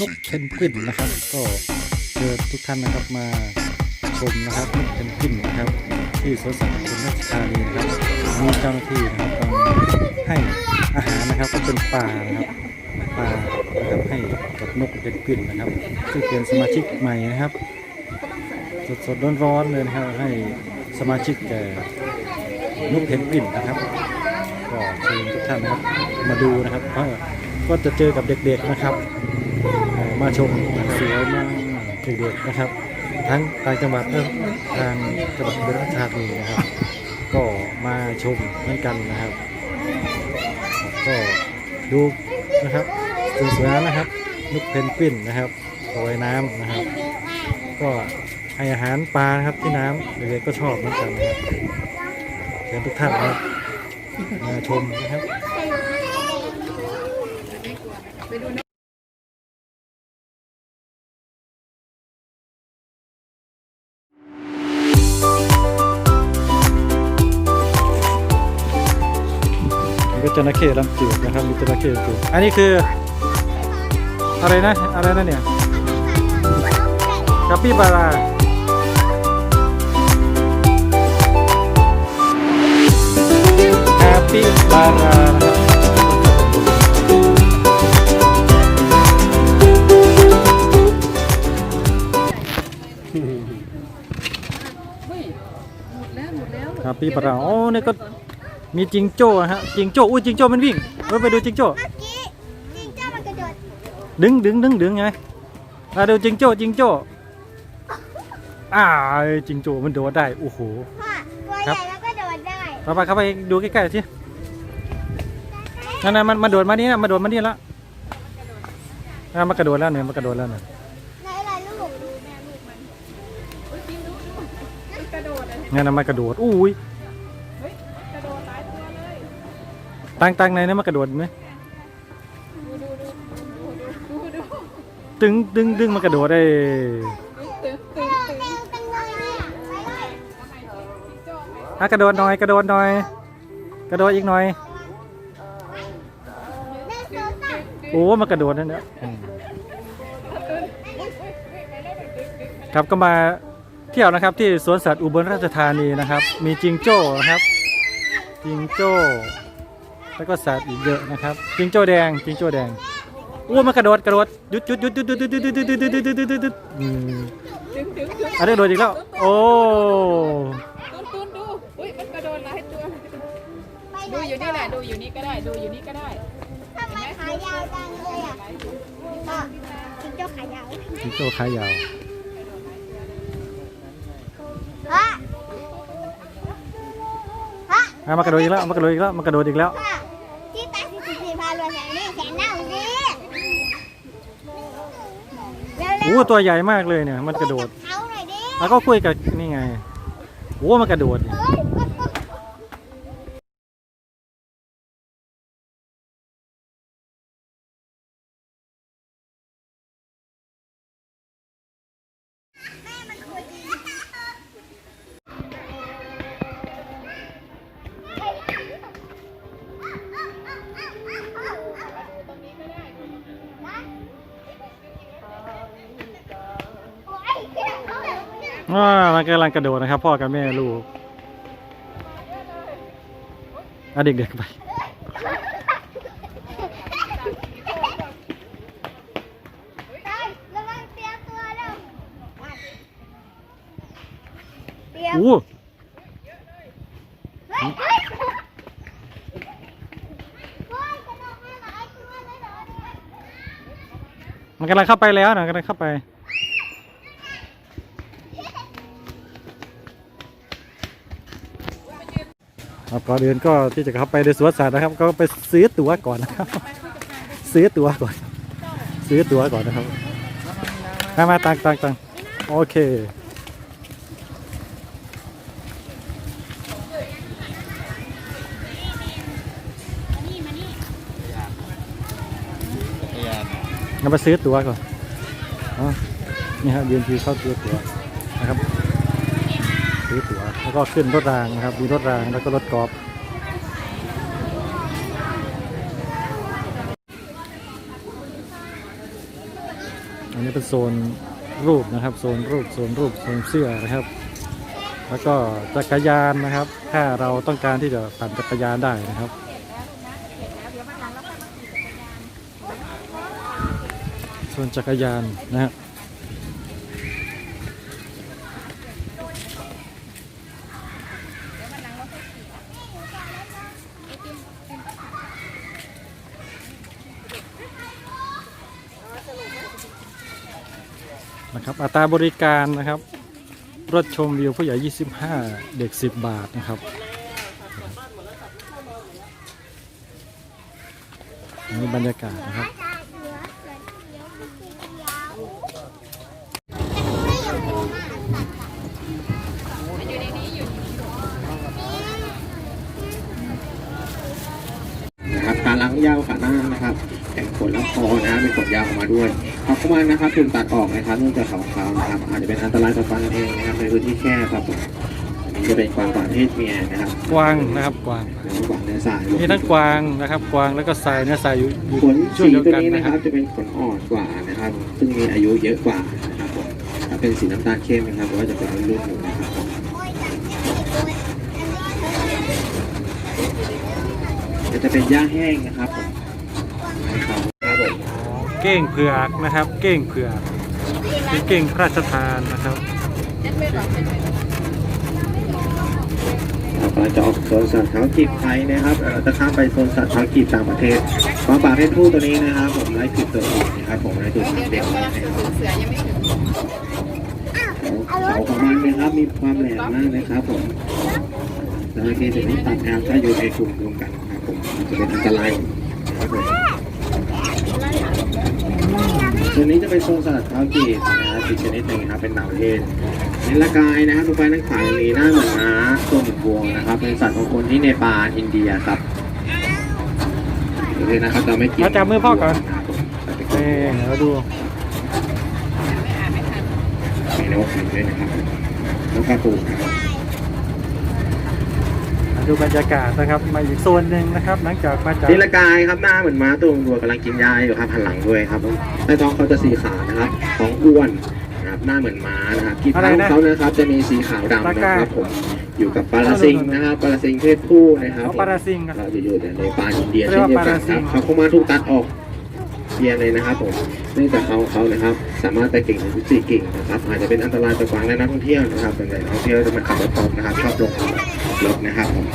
นกเพนกวินนะครับ ก็เชิญทุกท่านนะครับมาชมนะครับนกเพนกวินนะครับ ที่สวนสัตว์อุบลราชธานีนะครับมีเจ้าหน้าที่นะครับกำลังให้อาหารนะครับก็เป็นปลานะครับปลานะครับให้กับนกเพนกวินนะครับซึ่งเป็นสมาชิกใหม่นะครับ สดๆร้อนๆเลยนะครับให้สมาชิกแก่นกเพนกวินนะครับก็เชิญทุกท่านนะครับมาดูนะครับก็ก็จะเจอกับเด็กๆนะครับ มาชมสวยมากเด็กๆนะครับ ทั้งต่างจังหวัดและทางจังหวัดอุบลราชธานีนะครับ ก็มาชมเหมือนกันนะครับ ก็ดูนะครับสวยๆนะครับนกเพนกวินนะครับลอยน้ำนะครับ ก็ให้อาหารปลานะครับที่น้ำเด็กๆก็ชอบเหมือนกันนะครับเชิญทุกท่านนะครับมาชมนะครับ จระเข้ลำจืดนะครับมีจระเข้ลำจืดอันนี้คืออะไรนะอะไรนะเนี่ยกัปปี้บาราแฮปปี้บารานะครับแฮปปี้บาราโอ้นี่ก็ มีจิงโจ้นะฮะจิงโจ้อุ้ยจิงโจ้มันวิ่งเออไปดูจิงโจ้เมื่อกี้จิงโจ้มันกระโดดดึงดึงดึงดึงไงมาดูจิงโจ้จิงโจ้อ่าจิงโจ้มันโดดได้โอ้โหพ่อตัวครัใหบญ่แล้วก็โดดได้ไปไปเข้าไปดูใกล้ๆสินั่นน่ะมันมาโดดมานี่นะมาโดดมานี่แล้วอะมากระโดดแล้วเนี่ยมากระโดดแล้วเนี่ยไหนล่ะลูกงั้นนะมากระโดดอุ้ย ตั้งตั้งในนั้นมากระโดดไหมดึงดึงดึงมากระโดดได้อะกระโดดหน่อยกระโดดหน่อย กระโดดอีกหน่อยเร็วเร็วตั้งโอ้มากระโดดนั่นเนี่ยอืมครับก็มาเที่ยวนะครับที่สวนสัตว์อุบลราชธานีนะครับ มีจิงโจ้นะครับ จิงโจ้ แล้วก็สัตว์อีกเยอะนะครับจิงโจ้แดงจิงโจ้แดงอ้มากระโดดกระโดดหยุดหยุดหยุดหยุดหยุดหยุดหยุดหยุดหยุดหยุดหยุดหยุดหยุดหยุดหยุดหยุดอืมอันนี้โดดอีกแล้วโอ้ตูนตูนดูอุ้ยมันกระโดดหลายตัวไปดูอยู่นี่แหละดูอยู่นี่ก็ได้ดูอยู่นี่ก็ได้ทำไมขายาวจังเลยอะพ่อจิงโจ้ขายาวจิงโจ้ขายาวพ่อพ่ออะมากระโดดอีกแล้วมากระโดดอีกแล้วมากระโดดอีกแล้วพ่อที่ตาสิบสี่พาลวนแสงนี่แสงหน้าของดิเร็วเร็ โอ้วตัวใหญ่มากเลยเนี่ย มันกระโดด เขาหน่อยดิแล้วก็คุยกับนี่ไงโอ้มันกระโดดเอ้ย อ่ามันกำลังกระโดดนะครับ พ่อกับแม่ลูกอะเด็กๆไปอู้มันกำลังเข้าไปแล้วนะกำลังเข้าไป ครับก่อนอื่นก็ที่จะเข้าไปในสวนสัตว์นะครับ ก็ไปซื้อตั๋วก่อนนะครับ ซื้อตั๋วก่อน ซื้อตั๋วก่อนนะครับมามาตังตังตังโอเคเรามาซื้อตั๋วก่อนอ๋อนี่ครับยืนทีเข้าซื้อตั๋วนะครับ ซื้อตั๋วแล้วก็ขึ้นรถรางนะครับ มีรถรางแล้วก็รถกอล์ฟอันนี้เป็นโซนรูปนะครับ โซนรูปโซนรูปโซนเสื้อนะครับ แล้วก็จักรยานนะครับ ถ้าเราต้องการที่จะปั่นจักรยานได้นะครับส่วนจักรยานนะครับาบริการนะครับ รถชมวิวผู้ใหญ่ 25 เด็ก 10 บาทนะครับน,นี่บรรยากาศนะครับ นะครับการล้างยาวขาหน้านะครับ แต่งขนและคอนะเป็นขนยาวออกมาด้วยขอบเข้ามานะครับถูกตัดออกนะครับเนื่องจากขาวๆนะครับอาจจะเป็นอันตรายต่อฟันเองนะครับในพื้นที่แคบครับผมอันนี้จะเป็นกวางป่าเพศเมียนะครับกวางนะครับกวางหรือกวางเนื้อสายมีทั้งกวางนะครับ กวางแล้วก็ทรายเนื้อทรายอยู่อยู่ขนช่วสีงเดียวตัวกันนี้นะนะคครัรับบจะเป็นขนอ่อนกว่านะครับ ซึ่งมีอายุเยอะกว่านะครับผมถ้าเป็นสีน้ำตาลเข้มนะครับหรือว่าจะเป็นรุ่นอยู่นะครับผมก็จะเป็นหญ้าแห้งนะครับผมให้ เก้งเผือกนะครับ เก้งเผือกเป็นเก้งพระราชทานนะครับเราจะออกโซนสัตว์เท้ากีบไทยนะครับเอ่อจะข้ามไปโซนสัตว์เท้ากีบต่างประเทศกวางป่าเพศผู้ตัวนี้นะครับผมไล่ผิดตัวอื่นนะครับผมไล่ตัวเด็กเสือยังไม่ถึงเขาของมันนะครับมีความแหลมมากนะครับผมแล้วทีจะต้องตัดนะครับถ้าอยู่ในกลุ่มรวมกันครับผมจะเป็นอันตรายครับผม ตัวนี้จะเป็นโซนสัตว์เท้ากีบนะครับอีกชนิดหนึ่งนะครับเป็นหนาวเทศนิลกายนะครับทุกไปนั่งขามีหน้าเหมือนม้าตัวเหมือนวัวนะครับ เป็นสัตว์ของคนที่เนปาลอินเดียครับโอเคนะครับเราไม่กินเอาจับมือพ่อก่อนนะครับผมเอ้เราดูมีนกอยู่ด้วยนะครับนกกระปูนะครับมา ดูบรรยากาศนะครับ มาอีกโซนหนึ่งนะครับ หลังจากมาจากนิลกายครับหน้าเหมือนม้าตัววัวกำลังกินหญ้าอยู่ครับหันหลังด้วยครับใต้ท้องเขาจะสีขาวนะครับท้องอ้วนนะครับหน้าเหมือนม้านะครับกีบเท้าของเขานะครับ จะมีสีขาวดำนะครับผมอยู่กับปาราซิงนะครับปาราซิงเพศผู้นะครับเขาปาราซิงครับเราจะอยู่ในปาอินเดียเรีเช่ยนกว่าเดียวกันปาราซิครังบเขาเข้ามาถูกตัดออกเพียงเลยนะครับผมเนื่องจากเขาเขานะครับ สามารถไปเก่งถึงสี่กิ่งนะครับอาจจะเป็นอันตรายต่อกวางและนักท่องเที่ยวนะครับส่วนใหญ่นักท่องเที่ยวจะมาขับรถตบนะครับชอบลง รถนะครับผม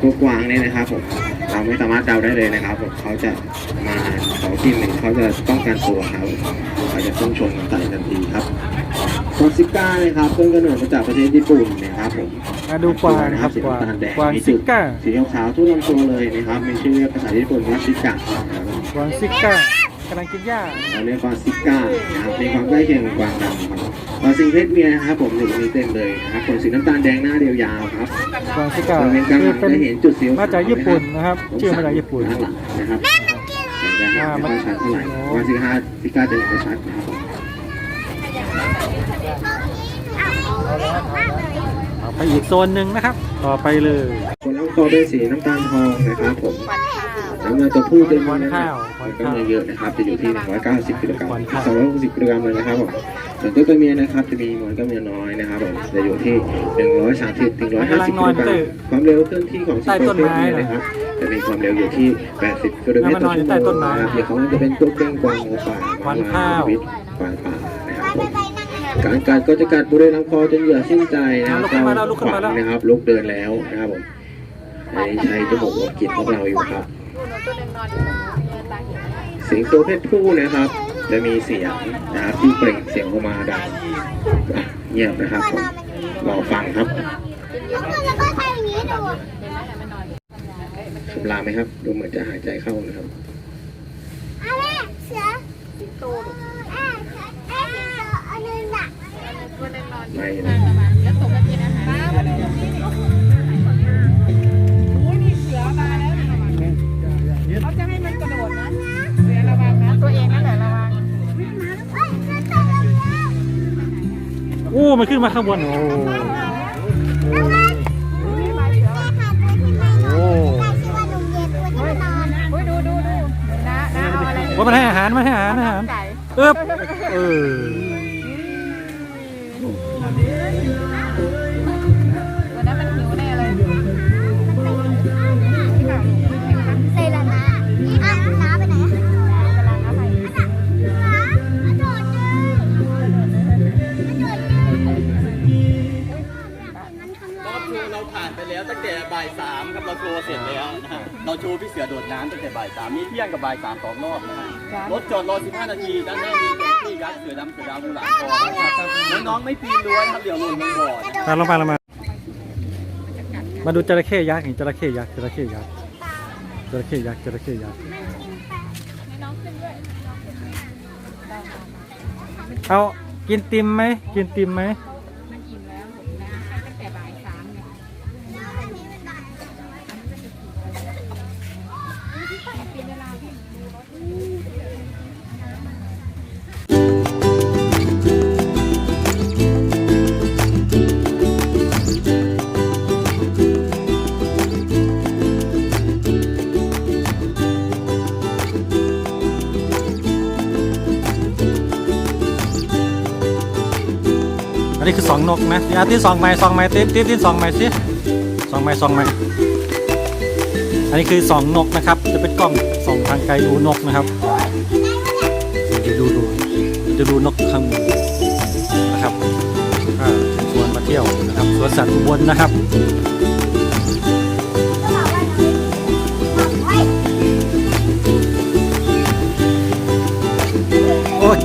พวกกวางเนี่ยนะครับผมเราไม่สามารถเดาได้เลยนะครับผมเขาจะมาเขาทีมหนึ่งเขาจะป้องกันตัวเขาเขาจะพุ่งชนใส่ทันทีครับคอซิก้านะครับเพิ่งกำเนิดมาจากประเทศญี่ปุ่นนะครับผมมาดูกวางนะครับสีกวางน้ำตาลแดงกวางมีซิจุดก้าสีขาวๆทั่วลำตัวเลยนะครับมีชื่อเรียกภาษาญี่ปุ่นว่าชิกะนะครับกวางซิก้า กำลังกินหญ้าเราเรียกว่าซิก้านะครับมีความใกล้เคียงกับกวางดำครับกวางสิงเพศเมียนะครับผมอยู่ตรงนี้เต็มเลยนะครับขนสีน้ำตาลแดงหน้าเรียวยาวครับกวางซิก้าบริเวณกลางหคือลังเป็นจะเห็นจุดสีขวๆมาจากญี่ปุ่นไหมนะครับครับชื่อมาจากญี่ปุ่นข้างหลังนะครับจะหาไม่ค่อยชัดเท่าไหร่กวางซิก้าซิก้าจะเห็นไม่ชัดนะครับเอาไปอีกโซนหนึ่งนะครับ ต่อไปเลยคนลำคอเป็นสีน้ำตาลทองนะครับผมน้ำเงินตัวผู้จะมีน้ำหนักข้าว ก็ไม่เยอะนะครับ จะอยู่ที่ 190กิโลกรัมวันข้าว260กิโลกรัมเลยนะครับผมส่วนตัวตัวเมียนะครับจะมีหมอนก็เมียน้อยนะครับผมจะอยู่ที่ 130ถึง150กิโลกรัมความเร็วเคลื่อนที่ของสิงโตเพศเมียนะครับจะมีความเร็วอยู่ที่ 80กิโลเมตรต่อชั่วโมงนะครับเดี๋ยวเขาจะเป็นตัวเก้งกวางหัวป่ามาวิทกวางป่านะครับผมการกัดก็จะกัดบริเวณลำคอจนเหยื่อสิ้นใจนะครับลุกขึ้นมาแล้วลุกขึ้นมาแล้วนะครับลุกเดินแล้วนะครับผมใช้ใช้จมูกลมกลิ่นของเราอยู่ครับ ตัวหนึ่งนอนอยู่ตรงนี้ตาเห็นสิงโตเพศผู้นะครับ จะมีเสียงนะครับที่เปล่งเสียงออกมาดังอะเงียบนะครับผมรอฟังครับแล้วก็ทำอย่างนี้ดูคำรามไหมครับ ดูเหมือนจะหายใจเข้านะครับ อะไรเสือสิงโตเอ๊ะเอ๊ะสิงโตอันนึงน่ะตัวหนึ่งนอนอยู่ไม่ข้างนะ มันขึ้นมาข้างบนโอ้โหโอ้ชื่อว่าลุงเย็นตัวที่มานอนโอ้ยดูดูดูนะนะเอาอะไรว่ามันให้อาหารมันให้อาหารอาหารเอ๊บโอ้เออะเราโชว์พี่เสือโดดน้ำตั้งแต่บ่ายสามมีเที่ยงกับบ่ายสามสองรอบนะฮะรถจอดรอ 15 นาทีด้านหน้ามีแท็กซี่ยักษ์เสือดำเสือดาวดูหลังคอนะครับน้องๆไม่ปีนรั้วนะครับเดี๋ยวหล่นลงบ่อนะตามลงมาลงมา มาดูจระเข้ยักษ์นี่จระเข้ยักษ์จระเข้ยักษ์จระเข้ยักษ์จระเข้ยักษ์เอากินติมไหมกินติมไหมมันอิ่ม นกนะเดี๋ยวอาทิตย์สองไม้สองไม้ติ๊บติ๊บติ๊บสองไม้สิสองไม้สองไม้อันนี้คือสองนกนะครับ จะเป็นกล้องส่องทางไกลดูนกนะครับเดี๋ยวดูดูจะดูนกข้างบนนะครับชวนมาเที่ยวนะครับสวนสัตว์อุบลนะครับโอ้ย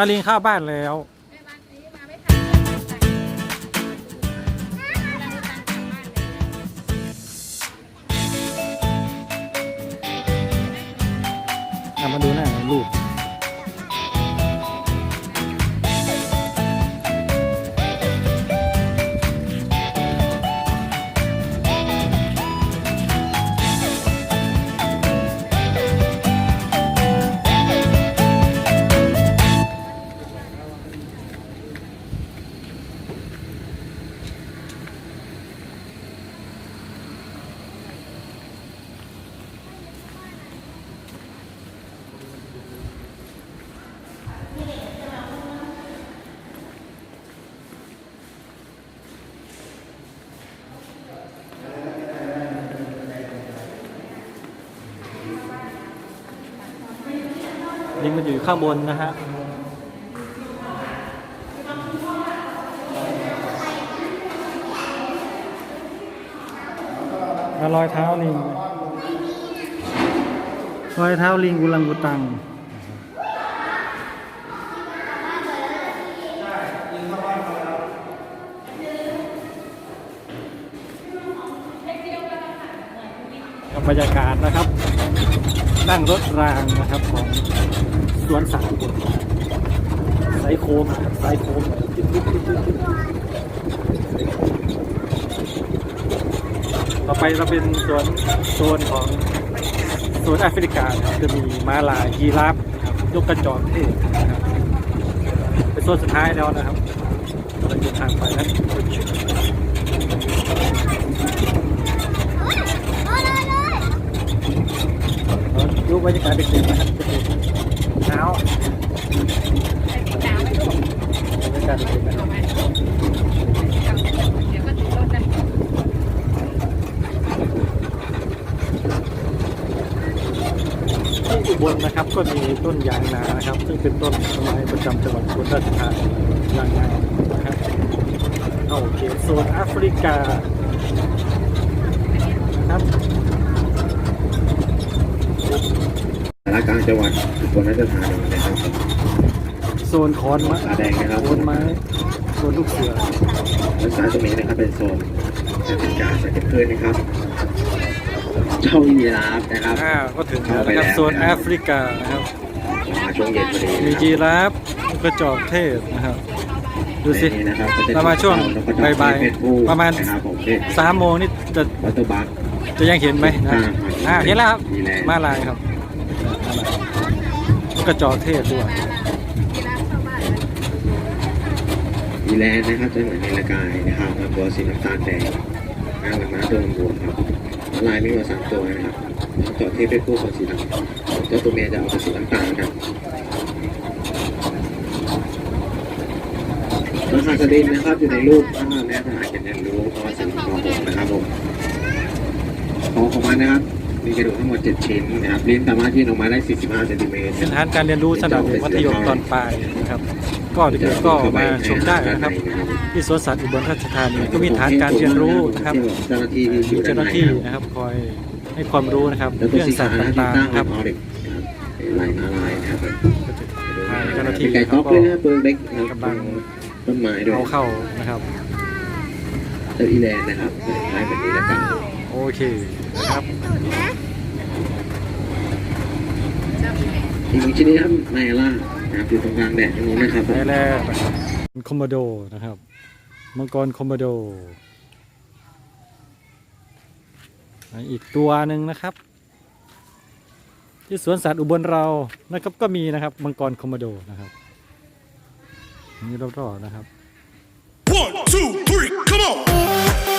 อาลิงเข้าบ้านแล้ว แม่บ้านนี้มาไม่ทันเลยใส่กำลังตังกลับบ้านเลยอะมาดูหน้าลูก ลิงมันอยู่ข้างบนนะฮะรอยเท้าลิงรอยเท้าลิงกุลังกุตัง บรรยากาศนะครับ นั่งรถรางนะครับของสวนสัตว์ไซโคมนะครับไซโคมต่อไปเราเป็นสวนโซนของโซนแอฟริกาจะมีม้าลายยีราฟนะครับยกกระจอกเทศนะครับเป็นโซนสุดท้ายแล้วนะครับเราเดินทางไปนะ ดูบรรยากาศเด็กๆนะครับเด็กๆหนาว ใส่ถุงดาวไม่ถูก บรรยากาศเด็กๆนะครับ เอาไว้เดี๋ยวก็ถึงรถนะ ยางนานะครับ ซึ่งเป็นต้นไม้ประจำจังหวัดอุบลราชธานียางนานะครับโอเคโซนแอฟริกานะครับ สารกลางจังหวัดอุบลราชธานีนะครับโซนคอนไม้ผาแดงนะครับโซนไม้โซนลูกเสือด้านซ้ายตรงนี้นะครับเป็นโซนแอฟริกาสายพืชนะครับเจ้ายีราฟนะครับอ่าก็ถึงแล้วนะครับโซนแอฟริกานะครับมาช่วงเย็นพอดีมีนะคจีรับราฟกระจอกเทศนะครับดูสินี่นะครับก็จะเรามาช่วงบ่ายๆเพศผู้ประมาณนะครับผมนี่สามโมงนี่จะวัตถุบัคจะยังเห็นไหมนะอ่าเห็นแล้วครับมีแรงมาลายครับ กระจอกเทศด้วยมีแลนนะครับจะเหมือนในละกายนะครับลำตัวสีน้ำตาลแดงหน้าหมือนม้าตัวบวมครับลายไม่มีสามตัวนะครับจอเทพเพศผู้ของสีดำเจ้าตัวเมียจะเอาเป็นสีน้ำตาลครับราคาสลินนะครับอยู่ในรูปถ้าแม่ทหารจะเรียนรู้เพราะว่าสิ่งของผมนะครับผมคอของมันนะครับ มีกระดูกทั้งหมด 7 ชิ้นนะครับลิ้นสามารถยื่นออกมาได้ 45เซนติเมตรเป็นฐานการเรียนรู้สำหรับเด็กมัธยมตอนปลายนะครับ ก็เด็กๆก็มาชมได้นะครับ ที่สวนสัตว์อุบลราชธานีก็มีฐานการเรียนรู้นะครับเจ้าหน้าที่ที่อมียู่เจ้าหน้าที่นะครับคอยให้ความรู้นะครับแล้วตัวเรื่องสีสัขาตว์วนะที่ต่างตั้งๆนะครับเอาเด็กลายมาลายนะครับเจ้าหน้าที่ไก่ก๊อกด้วยนะตัวเล็กนะกำลังต้นไม้ด้วยเอาเข้านะครับเจ้าอีแลนด์นะครับลายแบบนี้แล้วกัน โอเคนะครับอีกหนึ่งชนิดครับไนล่านะครับอยู่ตรงกลางแดดตรงนู้นนะครับได้แรกนะครับคอมโมโดนะครับ มังกรคอมโมโดอีกตัวหนึ่งนะครับ ที่สวนสัตว์อุบลเรานะครับก็มีนะครับมังกรคอมโมโดนะครับนี่รอบๆนะครับ One, two, three, come on!